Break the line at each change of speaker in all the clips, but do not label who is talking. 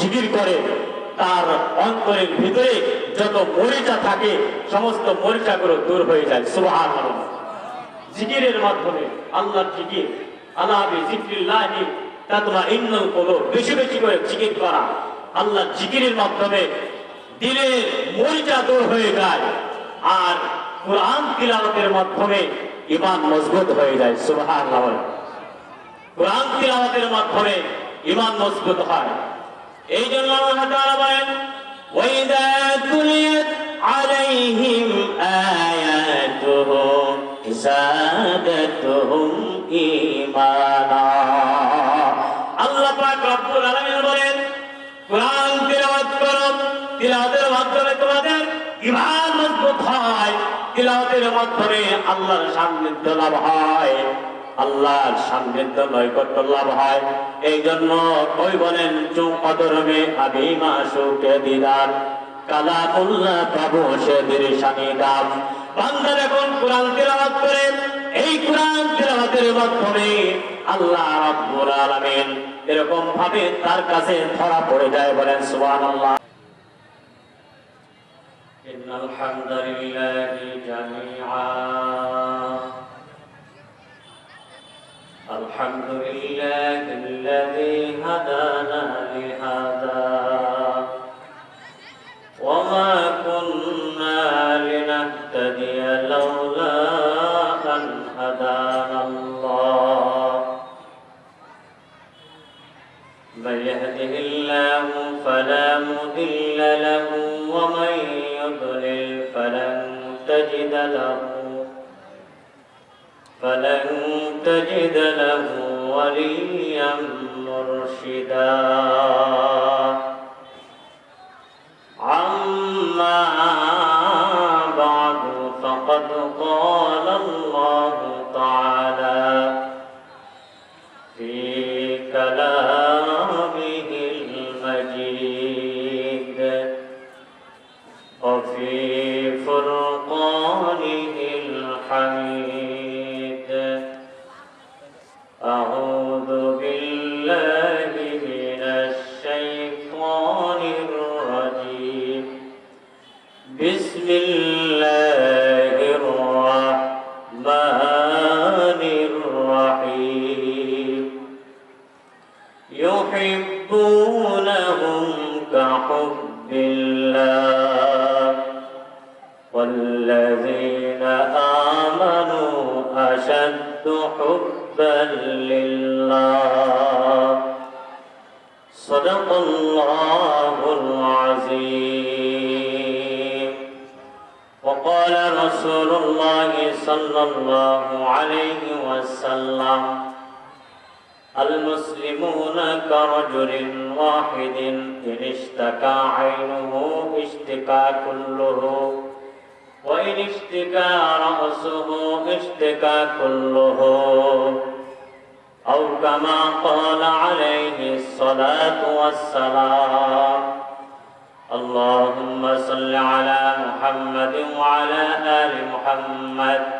জিকির করে, তার অন্তরের ভিতরে যত মরিচা থাকে, সমস্ত মরিচাগুলো দূর হয়ে যায়। সুবহান জিকিরের মাধ্যমে আল্লাহর জিকির আল্লাহ জিকিরিল্লাহি তাতমা ইন্নুল কুলুব, বেশি বেশি করে জিকির করা। আল্লাহর জিকিরের মাধ্যমে দিলের মরিচা দূর হয়ে যায় আর কোরআন তিলাওয়াতের মাধ্যমে ইমান মজবুত হয়ে যায়। সুবহানাল্লাহ। কোরআন তিলাওয়াতের মাধ্যমে ইমান মজবুত হয়। এই জন্য আল্লাহ তাআলা বলেন, ওয়াইদা তুলিয়াত আলাইহিম আয়াতুহু যাদাতুহুম ঈমানা। আল্লাহ পাক রব্বুল আলামিন বলেন, কোরআন তিলাওয়াত করো, তিলাওয়াতের মাধ্যমে তোমাদের ঈমান মজবুত হয়। তিলাওয়াতের মাধ্যমে আল্লাহর সান্নিধ্য লাভ হয়। আল্লাহর সান্নিধ্য নৈকট্য লাভ হয় এই জন্য কই বলেন চুম অদরমে আবিমা সুখে দিদার কালামুল্লাহ প্রভু সে দিরিশানি দাম বান্দা যখন কোরআন তিলাওয়াত করে এই কোরআন তিলাওয়াতের মাধ্যমে আল্লাহ রাব্বুল আলামিন এরকম ভাবে তার কাছে ধরা পড়ে যায় বলেন সুবহানাল্লাহ إن الحمد لله جميعا الحمد لله الذي هدانا لهذا وليا مرشدا. عما بعد فقد قال الله تعالى في كلامه المجيد وفي فرقانه الحميد. أعوذ صلى الله عليه وسلم. المسلمون كرجل واحد إن اشتكى عينه اشتكى كله وإن اشتكى رأسه اشتكى كله. أو كما قال عليه الصلاة والسلام اللهم صل على محمد وعلى آل محمد.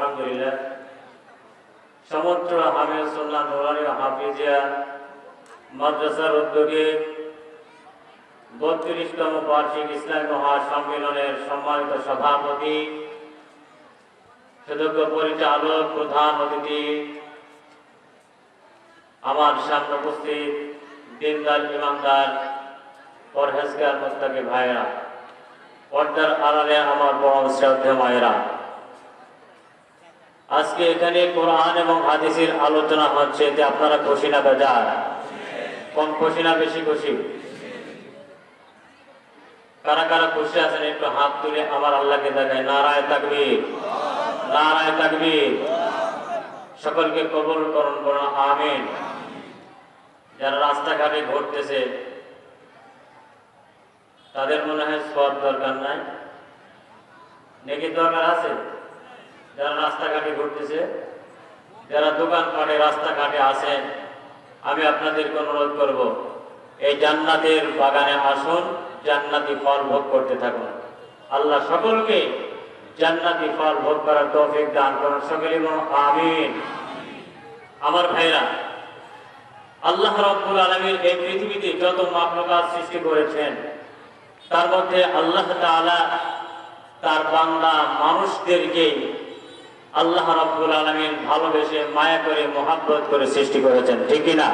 আলহামদুলিল্লাহ। সমত্র হামেদ সুল্লাহ নোলানের হাফিজিয়া মাদ্রাসার উদ্যোগে বত্রিশতম বার্ষিক ইসলাম মহাসম্মেলনের সম্মানিত সভাপতি সুযোগ্য পরিচালক প্রধান অতিথি, আমার সামনে উপস্থিত দিনদার ইমানদার পরহেজগার মোত্তাকে ভাইরা পর্দার আড়ালে আমার বড় শ্রদ্ধা মায়েরা। আজকে এখানে কোরআন এবং হাদিসের আলোচনা হচ্ছে যে আপনারা খুশি না বেজার? কম খুশি না বেশি খুশি? কারা কারা খুশি আছেন একটু হাত তুলে আমার আল্লাহকে দেখায়। নারায় তাকবীর। নারায় তাকবীর। সকলকে কবুল করুন করুন আমিন। যারা রাস্তাঘাটে ঘুরতেছে, তাদের মনে হয় সব দরকার নাই? নাকি দরকার আছে? যারা রাস্তাঘাটে ঘুরতেছে, যারা দোকানপাটে, রাস্তাঘাটে আছেন, আমি আপনাদেরকে অনুরোধ করব, এই জান্নাতের বাগানে আসুন, জান্নাতি ফল ভোগ করতে থাকুন। আল্লাহ সকলকে জান্নাতি ফল ভোগ করার তৌফিক দান করুন, সকলে আমিন। আমার ভাইরা, আল্লাহ রব্বুল আলমীর এই পৃথিবীতে যত মাকলকাত সৃষ্টি করেছেন, তার মধ্যে আল্লাহ তাআলা তার বাংলা মানুষদেরকে আল্লাহ রব্বুল আলমিন ভালোবেসে মায়া করে, মোহাব্বত করে সৃষ্টি করেছেন, ঠিক না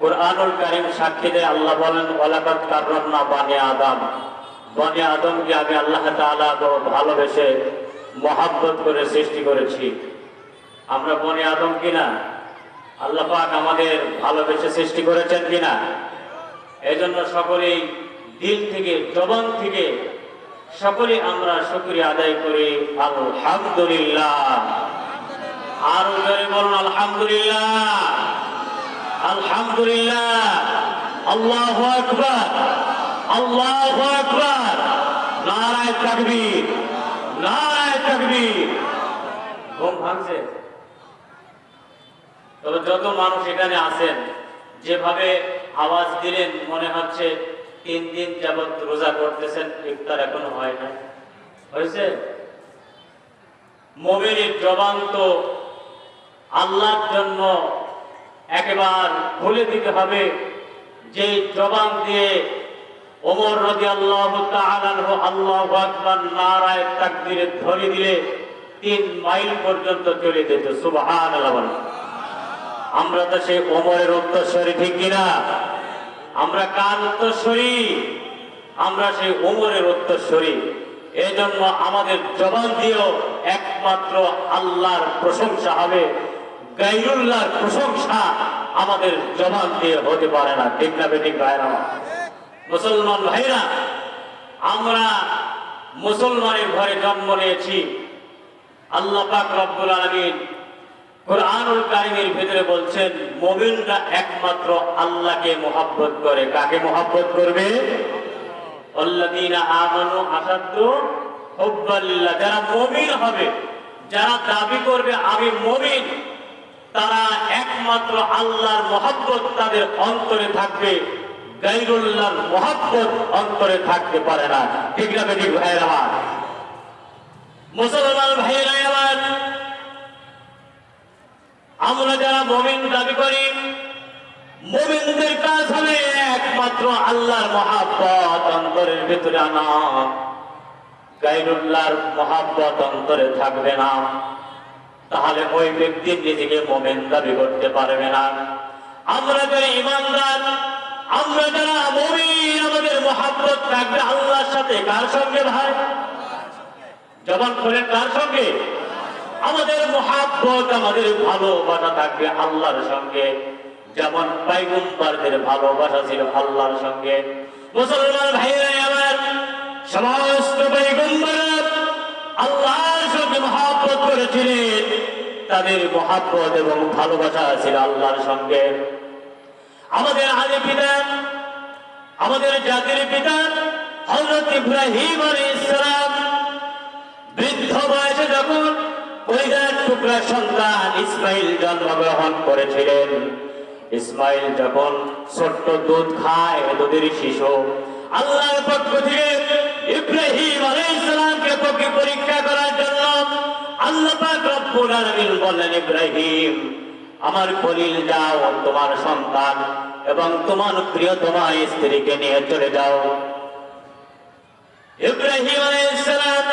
কোরআনুল কারিম সাক্ষী দেয়, আল্লাহ বলেন ওলাকাত কারণ বানে আদম। বনে আদমকে আমি আল্লাহ বড় ভালোবেসে, মোহাব্বত করে সৃষ্টি করেছি। আমরা বনে আদম কিনা? আল্লাহ পাক আমাদের ভালোবেসে সৃষ্টি করেছেন কিনা? এই জন্য সকলেই দিল থেকে, জবান থেকে সকলে আমরা শুক্রিয়া আদায় করি। আলহামদুলিল্লাহ। আর জোরে বলুন, আলহামদুলিল্লাহ। আলহামদুলিল্লাহ। আল্লাহ আকবার। আল্লাহ আকবার। নারায় তাকবীর। নারায় তাকবীর। ঘুম ভাঙছে। তবে যত মানুষ এখানে আছেন, যেভাবে আওয়াজ দিলেন, মনে হচ্ছে তিন দিন যাবত রোজা করতেছেন, ইফতার এখনও হয় না হয়েছে? মোমেনের জবান তো আল্লাহর জন্য একেবার খুলে দিতে হবে, যে জবান দিয়ে ওমর রদি আল্লাহ আল্লাহ আকবার নারায় তাকবীরে ধরে দিলে তিন মাইল পর্যন্ত চলে যেত। সুবহান আমরা তো সেই ওমরের উত্তরস্বরী ঠিক কিনা? আমরা কার উত্তরস্বরী আমরা সেই ওমরের উত্তরস্বরী এই জন্য আমাদের জবান দিয়েও একমাত্র আল্লাহর প্রশংসা হবে। গাইরুল্লাহর প্রশংসা আমাদের জবান দিয়ে হতে পারে না। ঠিক না বেঠিক ভাইরা? মুসলমান ভাইরা, আমরা মুসলমানের ঘরে জন্ম নিয়েছি। আল্লাহ পাক রব্বুল আলামিন একমাত্র আল্লাহকে করে। কাকে করবে? যারা হবে, যারা দাবি করবে, আমি মুমিন তারা একমাত্র আল্লাহর মোহাব্বত তাদের অন্তরে থাকবে। গাইরুল্লাহর মোহাব্বত অন্তরে থাকতে পারে না। ঠিক না বেঠিক ভাইয়ের? মুসলমান ভাইয়েরা আমরা যারা মমিন দাবি করি, মমিনদের কাজ হবে একমাত্র আল্লাহর মহাব্বত অন্তরের ভিতরে আনা। গাইরুল্লাহর মহাব্বত অন্তরে থাকবে না। তাহলে ওই ব্যক্তি নিজেকে মোমেন দাবি করতে পারবে না। আমরা যারা ইমানদার, আমরা যারা মমিন, আমাদের মহাব্বত থাকবে আল্লাহর সাথে। কার সঙ্গে ভাই? জবান খোলেন, কার সঙ্গে? আমাদের মহাব্বত, আমাদের ভালোবাসা থাকবে আল্লাহর সঙ্গে। যেমন পাইগুম্বারদের ভালোবাসা ছিল আল্লাহর সঙ্গে। মুসলমান ভাইরা আমার সমস্ত পাইগুম্বার আল্লাহর সঙ্গে মহাব্বত করেছিলেন। তাদের মহাব্বত এবং ভালোবাসা ছিল আল্লাহর সঙ্গে। আমাদের আদি পিতা, আমাদের জাতির পিতা হজরত ইব্রাহিম আলাইহিস ইসলাম বৃদ্ধ বয়সে যখন টুকরা সন্তান ইসমাইল জন্মগ্রহণ করেছিলেন। ইসমাইল যখন ছোট্ট দুধ খায়, দুধের শিশু, আল্লাহর পক্ষ থেকে ইব্রাহিম আলাইহিসসালামকে পক্ষে পরীক্ষা করার জন্য আল্লাহ পাক রব্বুল আলামিন বললেন, ইব্রাহিম, আমার খলিল যাও, তোমার সন্তান এবং তোমার প্রিয় তোমার স্ত্রীকে নিয়ে চলে যাও। ইব্রাহিম আলাইহিসসালাম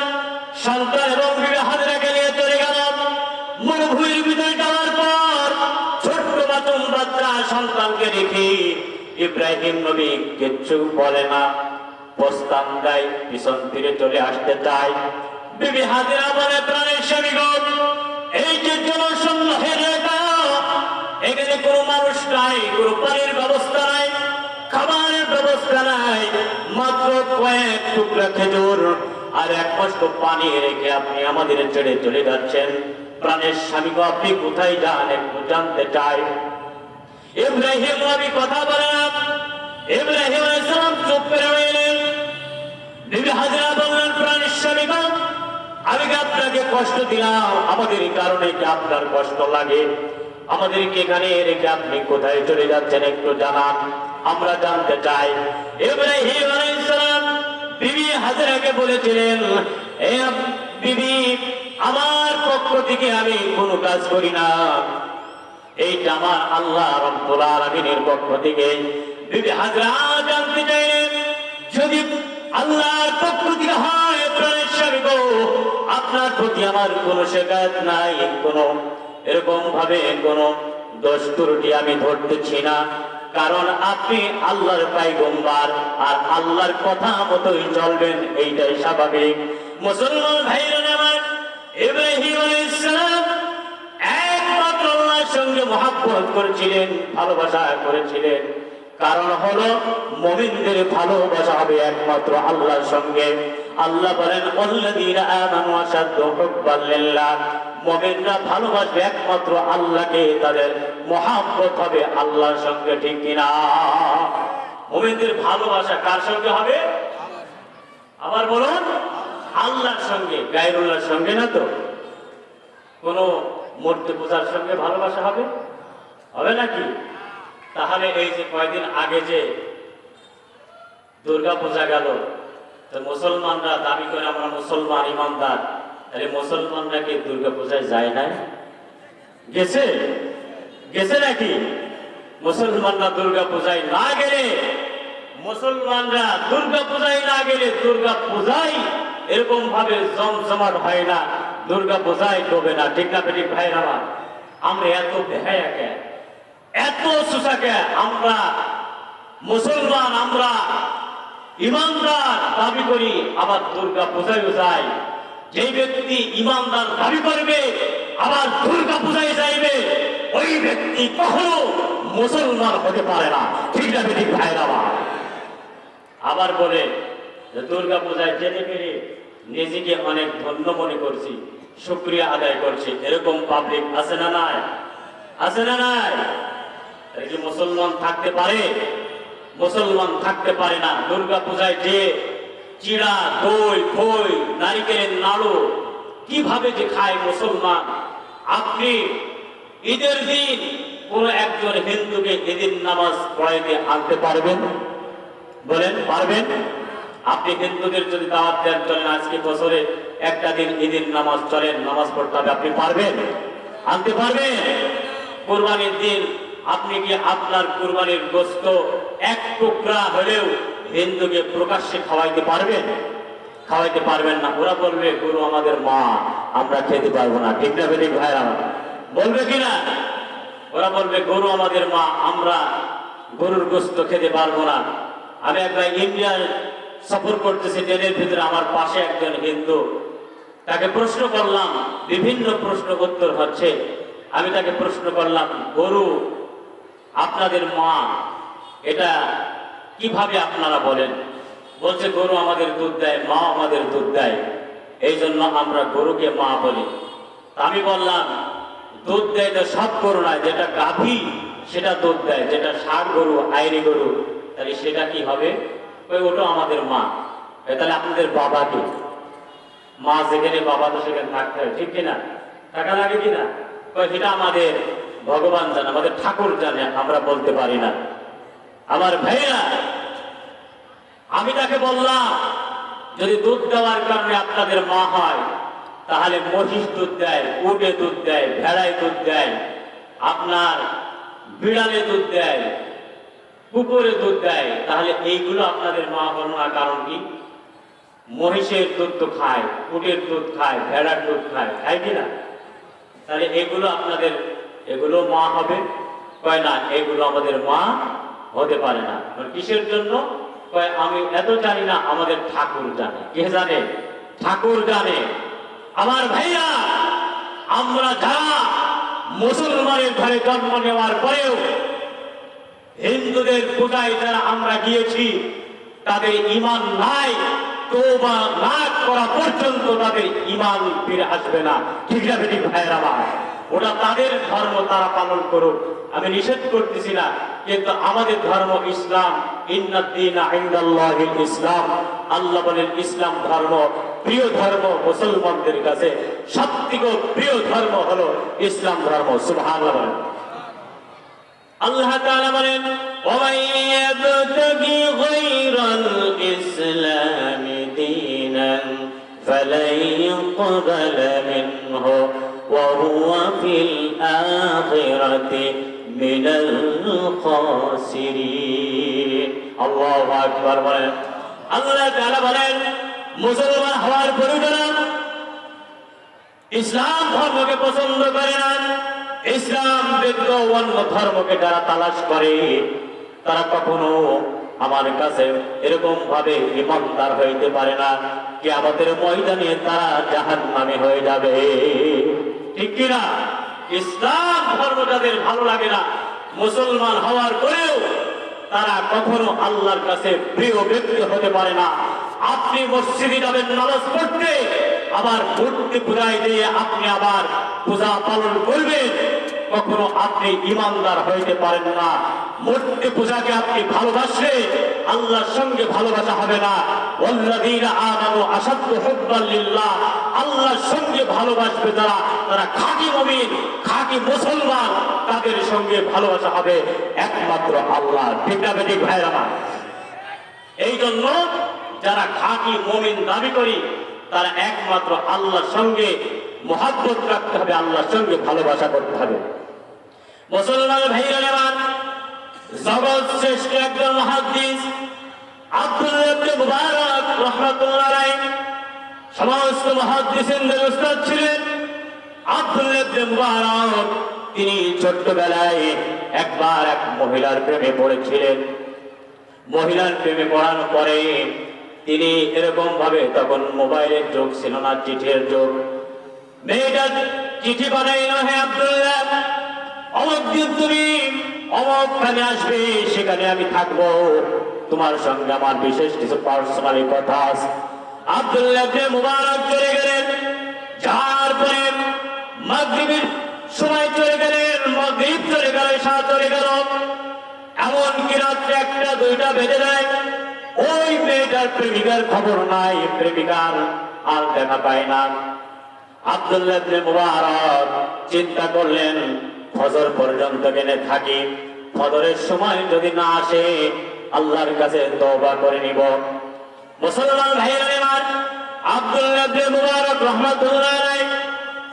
সন্তান এবং বিবি হাজরাকে নিয়ে চলে গেল মরুভূমির ভিতরে যাওয়ার পর ছোট্ট বাতুম বাচ্চা সন্তানকে রেখে ইব্রাহিম নবী কিচ্ছু বলে না। প্রস্তাব দেয় পিছন ফিরে চলে আসতে চায়। বিবি হাজিরা বলে প্রাণের স্বামী এই যে জনসংগ্রহের এখানে কোনো মানুষ নাই, কোনো পানির ব্যবস্থা নাই, খাবারের ব্যবস্থা নাই, মাত্র কয়েক টুকরা খেজুর আর এক কষ্ট পানি রেখে আপনি আমাদের ছেড়ে চলে যাচ্ছেন। প্রাণের স্বামী আপনি কোথায় যান? একটু জানতে চাই। ইব্রাহিম নবী কথা বলেন। চুপ করে রইলেন। আমি কারণে আপনার কষ্ট লাগে? আপনি কোথায় চলে যাচ্ছেন? একটু জানান। আমরা জানতে চাই। বিবি বলেছিলেন, এ আমার পক্ষ থেকে আমি কোনো কাজ করি না। এইটা আমার আল্লাহ রব্বুল আলামিনের পক্ষ থেকে। বিবি হাজরা জানতে চাইলেন, যদি আল্লাহর পক্ষ হয় আপনার প্রতি আমার কোনো শেখায়ত নাই, কোনো এরকম ভাবে কোনো দোষ ত্রুটি আমি ধরতেছি না। কারণ আপনি আল্লাহর পাইগম্বার, আর আল্লাহর কথা মতোই চলবেন, এইটাই স্বাভাবিক। মুসলমান ভাইরা একমাত্র করেছিলেন, ভালোবাসা করেছিলেন। কারণ হলো ভালোবাসা হবে একমাত্র আল্লাহর সঙ্গে। আল্লাহ বলেন ভালোবাসবে একমাত্র আল্লাহকে, তাদের মহাব্বত হবে আল্লাহর সঙ্গে, ঠিক কিনা মুমিনদের ভালোবাসা কার সঙ্গে হবে? আবার বলুন আল্লাহর সঙ্গে, গায়রুল্লাহর সঙ্গে না তো? কোনো মূর্তি পূজার সঙ্গে ভালোবাসা হবে? হবে নাকি? তাহলে এই যে কয়েকদিন আগে যে দুর্গা পূজা গেল মুসলমানরা দাবি করে আমরা মুসলমান ইমানদার। তাহলে মুসলমানরা কি দুর্গা পূজায় যায় নাই? গেছে? গেছে নাকি? মুসলমানরা দুর্গা পূজায় না গেলে, মুসলমানরা দুর্গা পূজায় না গেলে দুর্গা পূজায় এরকম ভাবে জমজমাট হয় না, দুর্গা পূজায় ডোবে না, ঠিক না ঠিক ভাই আমার আমরা এত বেহায়া কে? এত সুসাকে আমরা মুসলমান, আমরা ইমানদার দাবি করি, আবার দুর্গা পূজায় যাই যে ব্যক্তি ইমানদার দাবি করবে, আবার দুর্গা পূজায় যাইবে, ওই ব্যক্তি কখনো মুসলমান হতে পারে না, ঠিক না ঠিক ভাইরা আমার আবার বলে দুর্গা পূজায় জেনে পেরে নিজেকে অনেক ধন্য মনে করছি, শুক্রিয়া আদায় করছি। এরকম পাবলিক আছে না নাই? আছে না নাই? কি মুসলমান থাকতে পারে, মুসলমান থাকতে পারে না। দুর্গা পূজায় যে চিড়া, দই, খই, নারিকেলের নাড়ু, কীভাবে যে খায় মুসলমান? আপনি ঈদের দিন কোন একজন হিন্দুকে ঈদের নামাজ পড়াইতে আনতে পারবেন? বলেন, পারবেন? আপনি হিন্দুদের যদি দাওয়াত দেন চলেন আজকে বছরে একটা দিন ঈদের নামাজ চলেন, নামাজ পড়তে হবে, আপনি পারবেন? আনতে পারবেন? কোরবানির দিন আপনি কি আপনার কোরবানির গোস্ত এক টুকরা হলেও হিন্দুকে প্রকাশ্যে খাওয়াইতে পারবেন? খাওয়াইতে পারবেন না। ওরা বলবে, গরু আমাদের মা, আমরা খেতে পারব না। ঠিক না বেদিক ভাইরা? বলবে কিনা ওরা বলবে, গরু আমাদের মা, আমরা গরুর গোস্ত খেতে পারব না। আমি একবার ইন্ডিয়ার সফর করতেছি, ট্রেনের ভিতরে আমার পাশে একজন হিন্দু। তাকে প্রশ্ন করলাম, বিভিন্ন প্রশ্ন উত্তর হচ্ছে। আমি তাকে প্রশ্ন করলাম, গরু, আপনাদের মা, এটা কীভাবে আপনারা বলেন? বলছে, গরু আমাদের দুধ দেয়, মা আমাদের দুধ দেয়। এই জন্য আমরা গরুকে মা বলি। আমি বললাম, দুধ দেয় তো সব গরু নয়, যেটা গাভী, সেটা দুধ দেয়, যেটা ষাট গরু আইরি গরু। তাহলে সেটা কি হবে? ওই ওটা আমাদের মা। তাহলে আপনাদের বাবা কি? মা যেখানে বাবা তো সেখানে থাকতে হবে, ঠিক কিনা? টাকা লাগে কিনা? সেটা আমাদের ভগবান জানে, আমাদের ঠাকুর জানে, আমরা বলতে পারি না। আমার ভাইরা আমি তাকে বললাম, যদি দুধ দেওয়ার কারণে আপনাদের মা হয়, তাহলে মহিষ দুধ দেয় উটে দুধ দেয়, ভেড়ায় দুধ দেয়, আপনার বিড়ালে দুধ দেয় কুকুরে দুধ দেয়, তাহলে এইগুলো আপনাদের মা না কারণ কি? মহিষের দুধ তো খায়, উটের দুধ খায়, ভেড়ার দুধ খায় খায় কি না? তাহলে এগুলো আপনাদের, এগুলো মা হবে? কয় না, এগুলো আমাদের মা হতে পারে না। কিসের জন্য? কয়, আমি এত জানি না, আমাদের ঠাকুর জানে। কে জানে? ঠাকুর জানে। আমার ভাইয়া আমরা যারা মুসলমানের ঘরে জন্ম নেওয়ার পরেও হিন্দুদের পূজায় যারা আমরা গিয়েছি, তাদের ইমান নাই তোবা না করা পর্যন্ত তাদের ইমান ফিরে আসবে না। ঠিক আছে ঠিক ভাইয়ের আমার? ওটা তাদের ধর্ম তারা পালন করুক। আমি নিষেধ করতেছি না, কিন্তু আমাদের ধর্ম ইসলাম ইসলাম। আল্লাহ বলেন, ইসলাম ধর্ম, প্রিয় ধর্ম মুসলমানদের কাছে সবথেকে প্রিয় ধর্ম হলো ইসলাম ধর্ম। বলেন। আল্লাহ তাআলা বলেন ওয়াইয়াবতাগি গায়রাল ইসলাম দীনান ফালাই ইউকবাল মিনহু ওয়া হুয়া ফিল আখিরাতি মিনাল খাসিরিন। আল্লাহু আকবার বলেন। আল্লাহ তাআলা বলেন, মুসলমান হওয়ার পরিবর্তন ইসলাম ধর্মকে পছন্দ করে না। ইসলাম ব্যক্ত অন্য ধর্মকে যারা তালাশ করে, তারা কখনো আমার কাছে এরকম ভাবে ইমানদার হইতে পারে না। কি আমাদের ময়দানে তারা জাহান নামে হয়ে যাবে। ঠিক কিনা ইসলাম ধর্ম যাদের ভালো লাগে না, মুসলমান হওয়ার পরেও তারা কখনো আল্লাহর কাছে প্রিয় ব্যক্তি হতে পারে না। আপনি মসজিদে যাবেন, নামাজ পড়তে, আবার মূর্তি পূজায় দিয়ে আপনি আবার পূজা পালন করবেন। কখনো আপনি ইমানদার হইতে পারেন না। মূর্তি পূজাকে আপনি ভালোবাসলে আল্লাহর সঙ্গে ভালোবাসা হবে না। তাদের সঙ্গে ভালোবাসা হবে একমাত্র আল্লাহ। এই জন্য যারা খাঁটি মমিন দাবি করি, তারা একমাত্র আল্লাহর সঙ্গে মহাব্বত রাখতে হবে, আল্লাহর সঙ্গে ভালোবাসা করতে হবে। মুসলমান ভাইরা নেমান জগৎ শ্রেষ্ঠ একজন মহাদ্দিস, আব্দুল মুবারক রহমাতুল্লাহ সমস্ত মহাদ্দিসের উস্তাদ ছিলেন আব্দুল মুবারক। তিনি ছোট্টবেলায় একবার এক মহিলার প্রেমে পড়েছিলেন। মহিলার প্রেমে পড়ানোর পরে তিনি এরকম ভাবে তখন মোবাইলের যুগ ছিল না চিঠির যুগ। মেয়েটা চিঠি বানাইল, হে আব্দুল্লাহ অমুক দিন তুমি অমুকখানে আসবে, সেখানে আমি থাকব। তোমার সঙ্গে আমার বিশেষ কিছু পার্সোনালি কথা আছে। আব্দুল্লাহ মুবারক চলে গেলেন। যার পরে মাগরিবের সময় চলে গেলেন, মাগরিব চলে গেল, ঈশা চলে গেল। এমন কি রাত্রে একটা, দুইটা বেজে যায়। ওই মেয়েটার প্রেমিকার খবর নাই, প্রেমিকার আর দেখা পায় না। আব্দুল্লাহ মুবারক চিন্তা করলেন ফজর পর্যন্ত গেলে থাকি। ফজরের সময় যদি না আসে, আল্লাহর কাছে তওবা করে নিব। মুসলমান ভাইরা আমার ইবনে মুবারক রহমাতুল্লাহ আলাইহি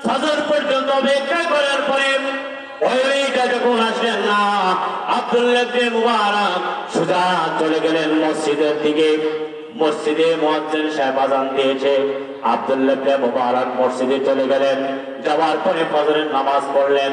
ফজর পর্যন্ত অপেক্ষা করার পরে ওই মেয়েটা যখন আসলেন না আব্দুল্লাহ মুবারক সোজা চলে গেলেন মসজিদের দিকে। মসজিদে মুয়াজ্জিন সাহেব আজান দিয়েছে। আব্দুল্লাহ মুবারক মসজিদে চলে গেলেন। যাওয়ার পরে ফজরের নামাজ পড়লেন।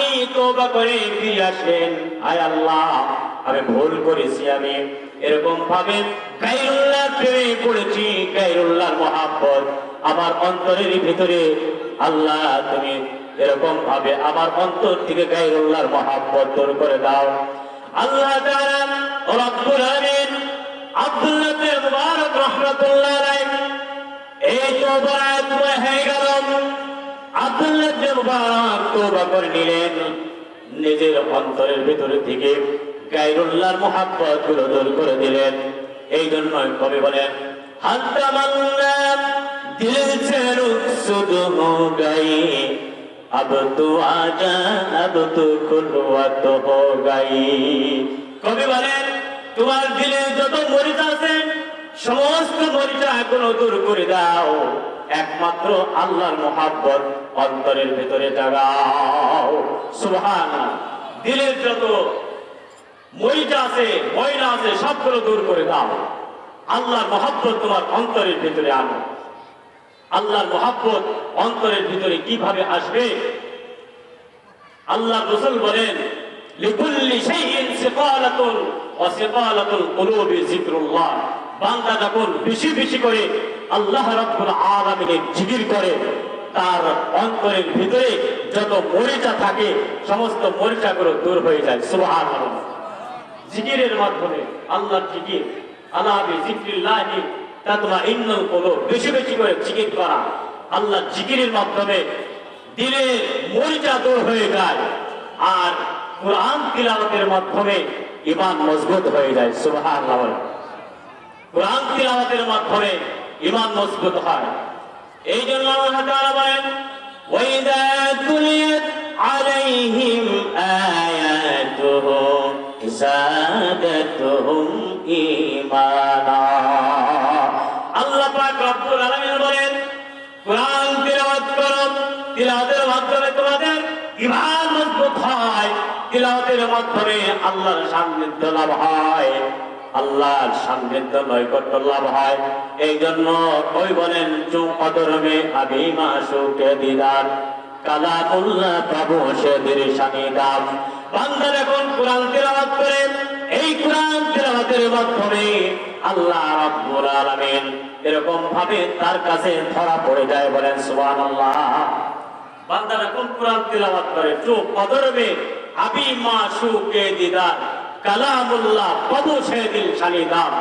মুবারক খাঁটি করে ফিরে আসলেন আয় আল্লাহ, আমি ভুল করেছি আমি। এরকম ভাবে গাইরুল্লাহ প্রেমে পড়েছি গাইরুল্লাহর মহাব্বত। আমার অন্তরের ভিতরে, আল্লাহ তুমি এরকম ভাবে আমার অন্তর থেকে গাইরুল্লাহর মহাব্বত দূর করে দাও। আল্লাহ রব্বুল আলামিন আব্দুল্লাহ ইবনে মুবারক রাহমাতুল্লাহ আলাইহি এই তওবার হয়ে গেল। আব্দুল্লাহ ইবনে মুবারক তওবা করে নিলেন নিজের অন্তরের ভিতরে থেকে গায়রুল্লাহর মোহাব্বত গুলো দূর করে দিলেন এই জন্য কবি বলেন হাত্তামান্না দিল से रुखसद हो गई अब तू आजा अब तू खुलवत हो गई কবি বলেন তোমার দিলে যত মরিচা আছে সমস্ত মরিচা এখনো দূর করে দাও একমাত্র আল্লাহর মোহাব্বত অন্তরের ভিতরে জাগাও। সুবহান দিলের যত মরিচা আছে, ময়লা আছে, সবগুলো দূর করে দাও। আল্লাহর মহাব্বত তোমার অন্তরের ভিতরে আনো। আল্লাহর মহাব্বত অন্তরের ভিতরে কীভাবে আসবে? আল্লাহ রসুল বলেন বান্দা যখন বেশি বেশি করে আল্লাহ রাব্বুল আলামিনের জিকির করে তার অন্তরের ভিতরে যত মরিচা থাকে, সমস্ত মরিচা মরিচাগুলো দূর হয়ে যায়। সুবহানাল্লাহ। জিকিরের মাধ্যমে আল্লাহর জিকির আল্লাহ ইন্নুল কুলুব। বেশি বেশি করে জিকির করা। আল্লাহর জিকিরের মাধ্যমে দিলের মরিচা দূর হয়ে যায় আর কোরআন তিলাওয়াতের মাধ্যমে ইমান মজবুত হয়ে যায়। সুবহানাল্লাহ। কোরআন তিলাওয়াতের মাধ্যমে ইমান মজবুত হয়। এই জন্য আল্লাহ তাআলা বলেন, ওয়াইদা তুলিয়াত আলাইহিম আয়াতুহু যাদাতুহুম ঈমানা। আল্লাহ পাক রব্বুল আলামিন বলেন, কোরআন তিলাওয়াত করো, তিলাওয়াতের মাধ্যমে তোমাদের ঈমান মজবুত হয়, তিলাওয়াতের মাধ্যমে আল্লাহর সান্নিধ্য লাভ হয়। আল্লাহর সান্নিধ্য নৈকট্য লাভ হয়। এই জন্য ওই বলেন চুম অদরমে সুখে দিদার। কালামুল্লাহ প্রভু সেদির সানিদাম বান্দা যখন কোরআন তেলাওয়াত করে, এই কোরআন মাধ্যমে আল্লাহ রাব্বুল আলামিন এরকম ভাবে তার কাছে ধরা পড়ে যায় বলেন, সুবহানাল্লাহ। বান্দা যখন কোরআন তেলাওয়াত করে চোখ অদরবে আবি দিদার। কালামুল্লাহ প্রভু সেদিল সানিদাম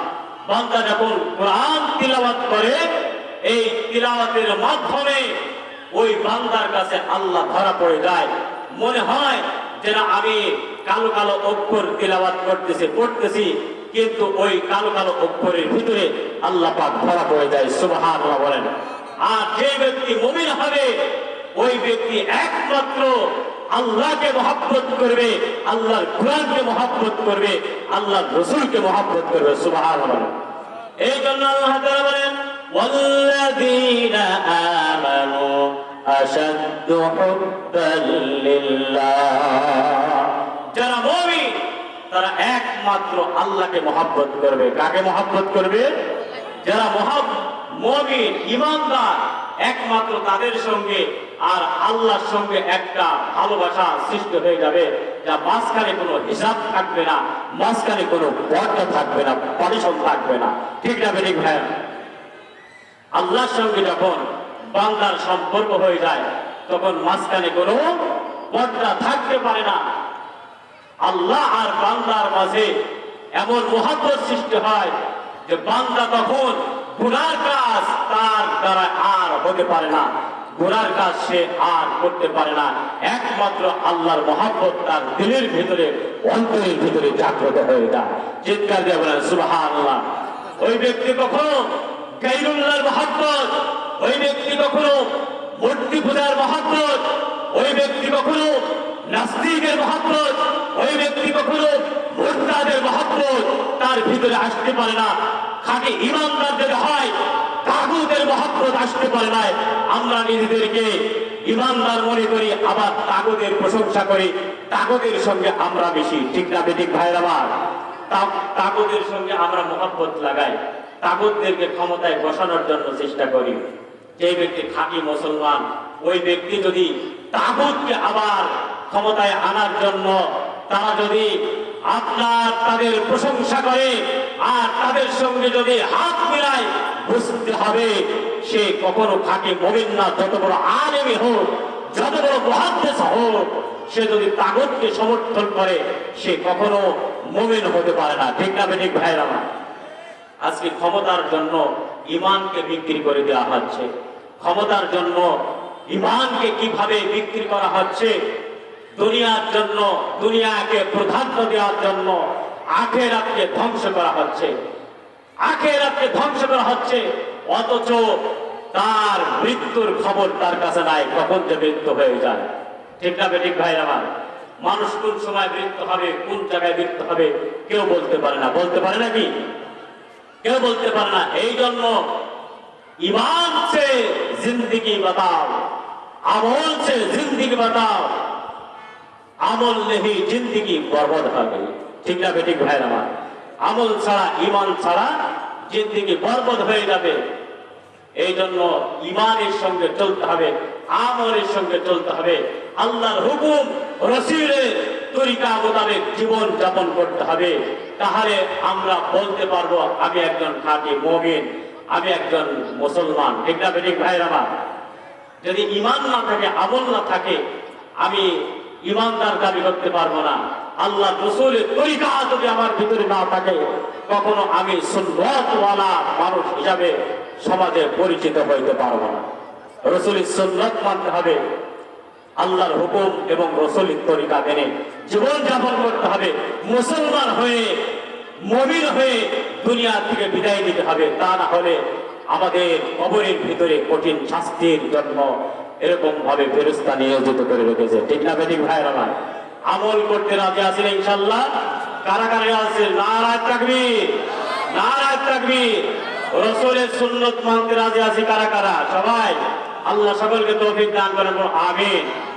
বান্দা যখন কোরআন তিলাওয়াত করে, এই তিলাওয়াতের মাধ্যমে ওই বান্দার কাছে আল্লাহ ধরা পড়ে যায়। মনে হয় যে আমি কালো কালো অক্ষর তিলাওয়াত করতেছি, পড়তেছি, কিন্তু ওই কালো কালো অক্ষরের ভিতরে আল্লাহ পাক ধরা পড়ে যায়। সুবহানাল্লাহ বলেন। আর যে ব্যক্তি মুমিন হবে ওই ব্যক্তি একমাত্র আল্লাহকে মহাব্বত করবে আল্লাহর কোরআনকে মহাব্বত করবে আল্লাহর রসুলকে মহাব্বত করবে সুবহানাল্লাহ এই জন্য আল্লাহ তাআলা বলেন والذين آمنوا أشد حبا لله যারা মুমিন তারা একমাত্র আল্লাহকে মহাব্বত করবে কাকে মহাব্বত করবে যারা মহাব মুমিন ইমানদার একমাত্র তাদের সঙ্গে আর আল্লাহর সঙ্গে একটা ভালোবাসা সৃষ্টি হয়ে যাবে, যা মাঝখানে কোনো হিসাব থাকবে না, মাঝখানে কোনো পর্দা থাকবে না পারিশন থাকবে না। ঠিক না বেঠিক ভাইয়া আল্লাহর সঙ্গে যখন বাংলার সম্পর্ক হয়ে যায়, তখন মাঝখানে কোনো পর্দা থাকতে পারে না। আল্লাহ আর বাংলার মাঝে এমন মহাব্বত সৃষ্টি হয় যে বাংলা তখন গুনার কাজ তার দ্বারা আর হতে পারে না। গুনার কাজ সে আর করতে পারে না। একমাত্র আল্লাহর মহাব্বত তার দিলের ভিতরে, অন্তরের ভিতরে জাগ্রত হয়ে যায়। চিৎকার দিয়ে বলেন, সুবহানাল্লাহ। ওই ব্যক্তি কখনো গাইরুল্লাহর মহাব্বত, ওই ব্যক্তি কখনো মূর্তি পূজার মহাব্বত, ওই ব্যক্তি কখনো নাস্তিকের মহাব্বত, ওই ব্যক্তি কখনো মোরতাদের মহাব্বত তার ভিতরে আসতে পারে না। খাঁটি ইমানদার যদি হয় তাগুদের মহাব্বত আসতে পারে না আমরা নিজেদেরকে ইমানদার মনে করি, আবার তাগুদের প্রশংসা করি। তাগুদের সঙ্গে আমরা বেশি ঠিক না বেঠিক ভাইয়ের আমার তাগুদের সঙ্গে আমরা মহাব্বত লাগাই। তাগুদদেরকে ক্ষমতায় বসানোর জন্য চেষ্টা করি। যে ব্যক্তি খাঁটি মুসলমান, ওই ব্যক্তি যদি তাগুদকে আবার ক্ষমতায় আনার জন্য তারা যদি আপনার তাদের প্রশংসা করে আর তাদের সঙ্গে যদি হাত মিলায় বুঝতে হবে, সে কখনো খাঁটি মমিন না, যত বড় আলেমই হোক, যত বড় মহাদ্দেশ হোক, সে যদি তাগতকে সমর্থন করে, সে কখনো মমিন হতে পারে না। ঠিক না বেঠিক আমার? আজকে ক্ষমতার জন্য ইমানকে বিক্রি করে দেওয়া হচ্ছে। ক্ষমতার জন্য ইমানকে কীভাবে বিক্রি করা হচ্ছে? দুনিয়ার জন্য, দুনিয়াকে প্রাধান্য দেওয়ার জন্য আখেরাতকে ধ্বংস করা হচ্ছে। আখেরাতকে ধ্বংস করা হচ্ছে, অথচ তার মৃত্যুর খবর তার কাছে নাই, কখন যে মৃত্যু হয়ে যায়। ঠিক না বেঠিক ভাই আমার মানুষ কোন সময় মৃত্যু হবে, কোন জায়গায় মৃত্যু হবে, কেউ বলতে পারে না। বলতে পারে নাকি কেউ বলতে পারে না। এই জন্য ইমান সে জিন্দিগি বাতাও, আমল সে জিন্দিগি বাতাও, আমল নেহি জিন্দিগি বরবাদ হবে ঠিক না বেঠিক ভাই আমার? আমল ছাড়া ইমান ছাড়া জিন্দিগি বরবাদ হয়ে যাবে। এই জন্য ইমানের সঙ্গে চলতে হবে, আমলের সঙ্গে চলতে হবে। আল্লাহর হুকুম, রসুলের তরিকা মোতাবেক জীবন যাপন করতে হবে। তাহলে আমরা বলতে পারব, আমি একজন খাঁটি মমিন, আমি একজন মুসলমান। ঠিক না বেঠিক ভাইয়ের আমার? যদি ইমান না থাকে, আমল না থাকে, আমি ইমানদার দাবি করতে পারব না। আল্লাহ রসুলের তরিকা যদি আমার ভিতরে না থাকে, কখনো আমি সুন্নতওয়ালা মানুষ হিসাবে সমাজে পরিচিত হইতে পারব না। রসুলের সুন্নত মানতে হবে, আল্লাহর হুকুম এবং রসুলের তরিকা মেনে জীবন যাপন করতে হবে, মুসলমান হয়ে, মমিন হয়ে দুনিয়া থেকে বিদায় নিতে হবে। তা না হলে আমাদের কবরের ভিতরে কঠিন শাস্তির জন্য এরকম ভাবে ফেরস্তা নিয়োজিত করে রেখেছে। ঠিক না বেদিক ভাইয়ের আমার? আমল করতে রাজি আছেন ইনশাল্লাহ কারা কারা আছে নারায় থাকবি নারায় থাকবি রসুলের সুন্নত মানতে রাজি আছে কারা কারা? সবাই। আল্লাহ সকলকে তৌফিক দান করেন আমিন।